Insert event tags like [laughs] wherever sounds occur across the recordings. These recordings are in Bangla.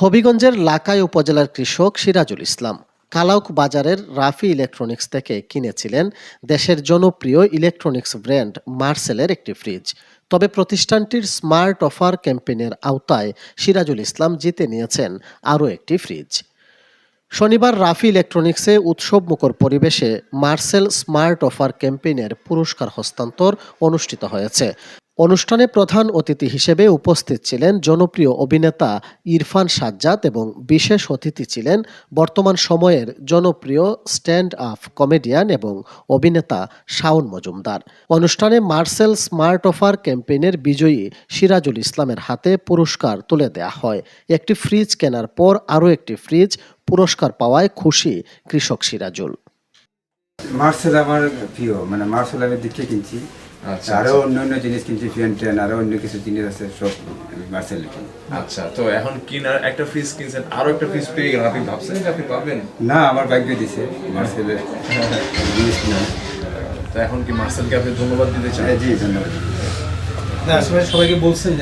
হবিগঞ্জের লাকাই উপজেলার কৃষক সিরাজুল ইসলাম কালাউক বাজারের রাফি ইলেকট্রনিক্স থেকে কিনেছিলেন দেশের জনপ্রিয় ইলেকট্রনিক্স ব্র্যান্ড মার্সেলের একটি ফ্রিজ। তবে প্রতিষ্ঠানটির স্মার্ট অফার ক্যাম্পেইনের আওতায় সিরাজুল ইসলাম জিতে নিয়েছেন আরও একটি ফ্রিজ। শনিবার রাফি ইলেকট্রনিক্সে উৎসবমুখর পরিবেশে মার্সেল স্মার্ট অফার ক্যাম্পেইনের পুরস্কার হস্তান্তর অনুষ্ঠিত হয়েছে। অনুষ্ঠানে প্রধান অতিথি হিসেবে উপস্থিত ছিলেন জনপ্রিয় অভিনেতা ইরফান সাজ্জাদ এবং বিশেষ অতিথি ছিলেন বর্তমান সময়ের জনপ্রিয় স্ট্যান্ড আপ কমেডিয়ান এবং অভিনেতা শাওন মজুমদার। অনুষ্ঠানে মার্সেল স্মার্ট অফার ক্যাম্পেইনের বিজয়ী সিরাজুল ইসলামের হাতে পুরস্কার তুলে দেয়া হয়। একটি ফ্রিজ কেনার পর আরও একটি ফ্রিজ পুরস্কার পাওয়ায় খুশি কৃষক সিরাজুল। মার্সেল আমার প্রিয় মানে মার্সেল আমি দেখে কিনছি। আরও অন্য অন্য জিনিস কিনছি ফ্যান ট্যান আরও অন্য কিছু জিনিস আছে সব মার্সেল আচ্ছা তো এখন কিনার একটা ফ্রিজ কিনছেন আরও একটা ফ্রিজ পেয়ে গেলেন আপনি ভাবছেন যে আপনি পাবেন? না আমার ভাগ্য দিছে মার্সেলের [laughs] জিনিস কিনা তো এখন কি মার্সেলকে আপনি ধন্যবাদ দিতে চান? হ্যাঁ, জি ধন্যবাদ। সবাইকে বলছেন?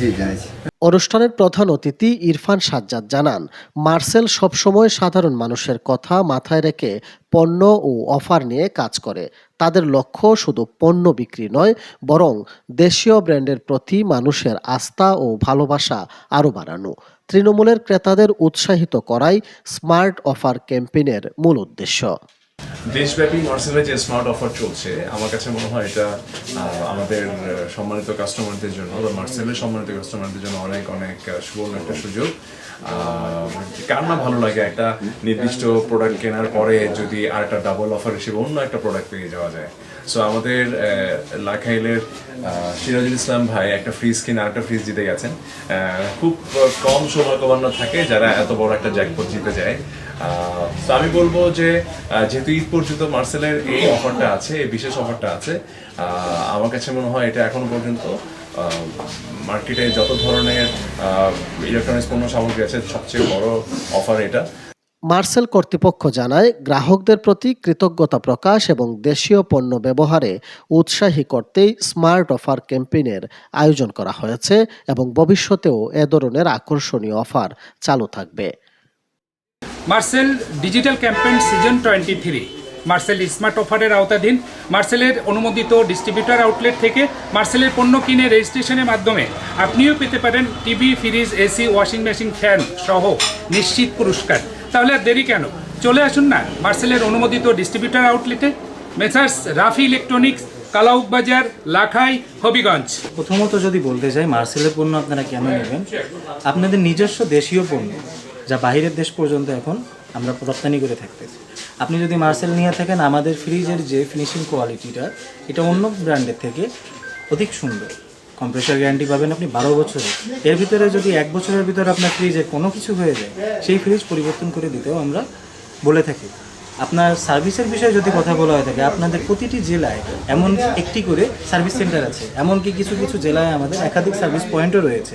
জি জানাইছি। অনুষ্ঠানের প্রধান অতিথি ইরফান সাজ্জাদ জানান মার্সেল সবসময় সাধারণ মানুষের কথা মাথায় রেখে পণ্য ও অফার নিয়ে কাজ করে। তাদের লক্ষ্য শুধু পণ্য বিক্রি নয় বরং দেশীয় ব্র্যান্ডের প্রতি মানুষের আস্থা ও ভালোবাসা আরও বাড়ানো। তৃণমূলের ক্রেতাদের উৎসাহিত করাই স্মার্ট অফার ক্যাম্পেইনের মূল উদ্দেশ্য। দেশব্যাপী মার্সেলের যে স্মার্ট অফার চলছে, আমার কাছে মনে হয় এটা আমাদের সম্মানিত কাস্টমারদের জন্য বা মার্সেলের সম্মানিত কাস্টমারদের জন্য অনেক অনেক সুবর্ণ একটা সুযোগ। কার না ভালো লাগে একটা নির্দিষ্ট প্রোডাক্ট কেনার পরে যদি আর একটা ডাবল অফার হিসেবে অন্য একটা প্রোডাক্ট পেয়ে যাওয়া যায়। সো আমাদের লাখাইলের সিরাজুল ইসলাম ভাই একটা ফ্রিজ কিনে আরেকটা ফ্রিজ জিতে গেছেন। খুব কম সময় সৌভাগ্যবান থাকে যারা এত বড় একটা জ্যাকপট জিতে যায়। তো আমি বলব যে যেহেতু ঈদ পর্যন্ত মার্সেলের এই অফারটা আছে, এই বিশেষ অফারটা আছে আমার কাছে মনে হয় এটা এখনও পর্যন্ত মার্কেটে যত ধরনের ইলেকট্রনিক্স পণ্য সামগ্রী আছে, সবচেয়ে বড় অফার এটা। মার্সেল কর্তৃপক্ষ জানায়, গ্রাহকদের প্রতি কৃতজ্ঞতা প্রকাশ এবং দেশীয় পণ্য ব্যবহারে উৎসাহী করতেই স্মার্ট অফার ক্যাম্পেইনের আয়োজন করা হয়েছে এবং ভবিষ্যতেও এ ধরনের আকর্ষণীয় অফার চালু থাকবে। Marcel digital campaign season twenty three. Marcel smart অফারের আওতাধীন মার্সেলের অনুমোদিত ডিস্ট্রিবিউটর আউটলেট থেকে মার্সেলের পণ্য কিনে রেজিস্ট্রেশনের মাধ্যমে আপনিও পেতে পারেন TV, fridge, AC, washing machine, fan সহ নিশ্চিত পুরস্কার। তাহলে আর দেরি কেন? চলে আসুন না, মার্সেলের অনুমোদিত ডিস্ট্রিবিউটার আউটলেটে মেসার্স, রাফি ইলেকট্রনিক্স কালাউক বাজার লাখাই, হবিগঞ্জ। প্রথমত যদি বলতে চাই মার্সেলের পণ্য আপনারা কেন নেবেন? আপনাদের নিজস্ব দেশীয় পণ্য, যা বাইরের দেশ পর্যন্ত এখন আমরা রপ্তানি করে থাকতেছি। আপনি যদি মার্সেল নিয়ে থাকেন, আমাদের ফ্রিজের যে ফিনিশিং কোয়ালিটিটা এটা অন্য ব্র্যান্ডের থেকে অধিক সুন্দর। কম্প্রেসার গ্যারান্টি পাবেন আপনি বারো বছরের এর ভিতরে যদি এক বছরের ভিতরে আপনার ফ্রিজে কোনো কিছু হয়ে যায়, সেই ফ্রিজ পরিবর্তন করে দিতেও আমরা বলে থাকি। আপনার সার্ভিসের বিষয়ে যদি কথা বলা হয়ে থাকে, আপনাদের প্রতিটি জেলায় এমন একটি করে সার্ভিস সেন্টার আছে। এমনকি কিছু কিছু জেলায় আমাদের একাধিক সার্ভিস পয়েন্টও রয়েছে।